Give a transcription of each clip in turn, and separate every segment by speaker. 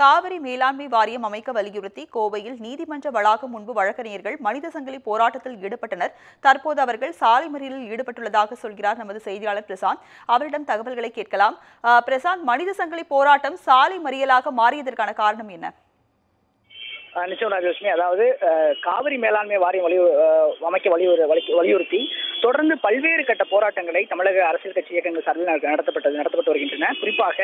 Speaker 1: காவிரி மேலாண்மை வாரியம் அமைக்க வலியுறுத்தி கோவையில் நீதிமன்ற வளாகம் முன்பு வழக்கறிஞர்கள் மனித சங்கிலி போராட்டத்தில் ஈடுபட்டனர். தற்போது அவர்கள் சாலை மறியலில் ஈடுபட்டுள்ளதாக சொல்கிறார் நமது செய்தியாளர் பிரசாந்த். அவரிடம் தகவல்களை கேட்கலாம். பிரசாந்த் மனித சங்கிலி போராட்டம் சாலை மறியலாக மாறியதற்கான காரணம் என்ன?
Speaker 2: ஆஹ் நிச்சயம் ராஜலட்சுமி அதாவது ஆஹ் காவிரி மேலாண்மை வாரியம் வலியு அமைக்க வலியுறு வலியுறுத்தி தொடர்ந்து பல்வேறு கட்ட போராட்டங்களை தமிழக அரசியல் கட்சி இயக்கங்கள் சார்பில் நடத்தப்பட்டது நடத்தப்பட்டு வருகின்றன. குறிப்பாக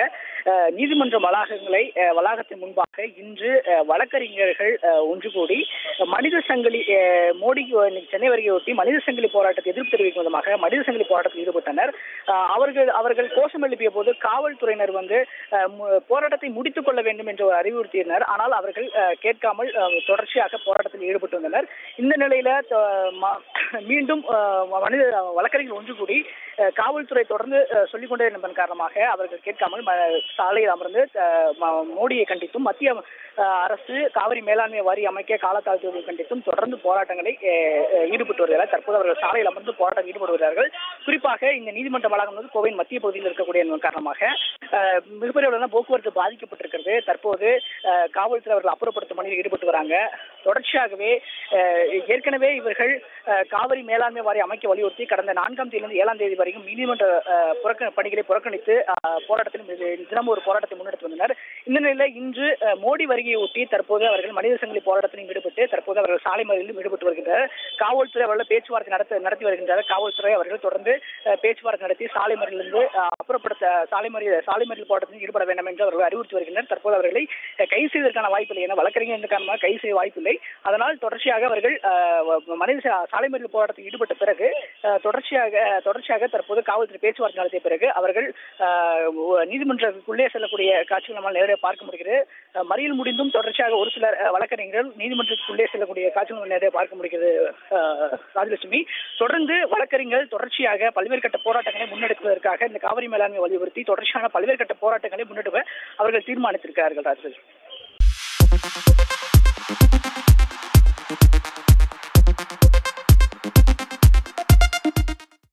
Speaker 2: நீதிமன்ற வளாகங்களை வளாகத்தின் முன்பாக இன்று வழக்கறிஞர்கள் ஒன்று கூடி மனித சங்கிலி மோடி இன்னைக்கு சென்னை வருகையொட்டி மனித சங்கிலி போராட்டத்தை எதிர்ப்பு தெரிவிக்கும் விதமாக மனித சங்கிலி போராட்டத்தில் ஈடுபட்டனர். அவர்கள் அவர்கள் கோஷம் எழுப்பிய போது காவல்துறையினர் வந்து போராட்டத்தை முடித்துக் கொள்ள வேண்டும் என்று ஒரு அறிவுறுத்தினர் ஆனால் அவர்கள் கேட்காமல் தொடர்ச்சியாக போராட்டத்தை ஈடுபட்டு வந்தனர். இந்த நிலையில மீண்டும் மனித வழக்கறிஞர்கள் ஒன்று கூடி காவல்துறை தொடர்ந்து சொல்லிக் இருப்பதன் காரணமாக அவர்கள் கேட்காமல் சாலையில் அமர்ந்து மோடியை கண்டித்தும் மத்திய அரசு காவிரி மேலாண்மை வாரி அமைக்க காலத்தாழ்த்துவதை கண்டித்தும் தொடர்ந்து போராட்டங்களை ஈடுபட்டு வருகிறார் தற்போது அவர்கள் சாலையில் அமர்ந்து போராட்டம் ஈடுபடுகிறார்கள் குறிப்பாக இந்த நீதிமன்ற வளாகம் வந்து கோவையின் மத்திய பகுதியில் இருக்கக்கூடிய காரணமாக மிகப்பெரிய அளவிலான போக்குவரத்து பாதிக்கப்பட்டிருக்கிறது. தற்போது காவல்துறை அவர்கள் அப்புறப்படுத்தும் பணியில் ஈடுபட்டு வராங்க. தொடர்ச்சியாகவே ஏற்கனவே இவர்கள் காவிரி மேலாண்மை வாரியம் அமைக்க வலியுறுத்தி கடந்த நான்காம் தேதியிலிருந்து ஏழாம் தேதி வரைக்கும் நீதிமன்ற புறக்க பணிகளை புறக்கணித்து போராட்டத்தில் தினமும் ஒரு போராட்டத்தை முன்னெடுத்து வந்தனர். இந்த நிலையில இன்று மோடி வருகையை ஒட்டி தற்போது அவர்கள் மனித சங்கிலி போராட்டத்திலும் ஈடுபட்டு தற்போது அவர்கள் சாலை மறியலிலும் ஈடுபட்டு வருகின்றனர் காவல்துறை அவர்கள் பேச்சுவார்த்தை நடத்த நடத்தி வருகின்றனர் காவல்துறை அவர்கள் தொடர்ந்து பேச்சுவார்த்தை நடத்தி சாலை மறியலிருந்து அப்புறப்படுத்த சாலை மறியல் சாலை மறியல் போராட்டத்தில் ஈடுபட வேண்டும் என்று அவர்கள் அறிவுறுத்தி வருகின்றனர். தற்போது அவர்களை கை கைது செய்வதற்கான வாய்ப்பில்லை என வழக்கறிஞர் காரணமாக கைது செய்ய வாய்ப்பில்லை. அதனால் தொடர்ச்சியாக அவர்கள் மனித சாலை மறியல் போராட்டத்தில் ஈடுபட்ட பிறகு தொடர்ச்சியாக தொடர்ச்சியாக தற்போது காவல்துறை பேச்சுவார்த்தை நடத்திய பிறகு அவர்கள் நீதிமன்றத்துக்குள்ளே செல்லக்கூடிய காட்சிகள் நம்மால் நேரடியாக பார்க்க முடிகிறது. மறியல் முடிந்தும் தொடர்ச்சியாக ஒரு சில வழக்கறிஞர்கள் நீதிமன்றத்துக்குள்ளே செல்லக்கூடிய காட்சிகள் நேரடியாக பார்க்க முடிகிறது ராஜலட்சுமி. தொடர்ந்து வழக்கறிஞர்கள் தொடர்ச்சியாக பல்வேறு கட்ட போராட்டங்களை முன்னெடுப்பதற்காக இந்த காவிரி மேலாண்மை வலியுறுத்தி தொடர்ச்சியான பல்வேறு கட்ட போராட்டங்களை முன்னெடுக்க அவர்கள் தீர்மானித்திருக்கிறார்கள் ராஜலட்சுமி.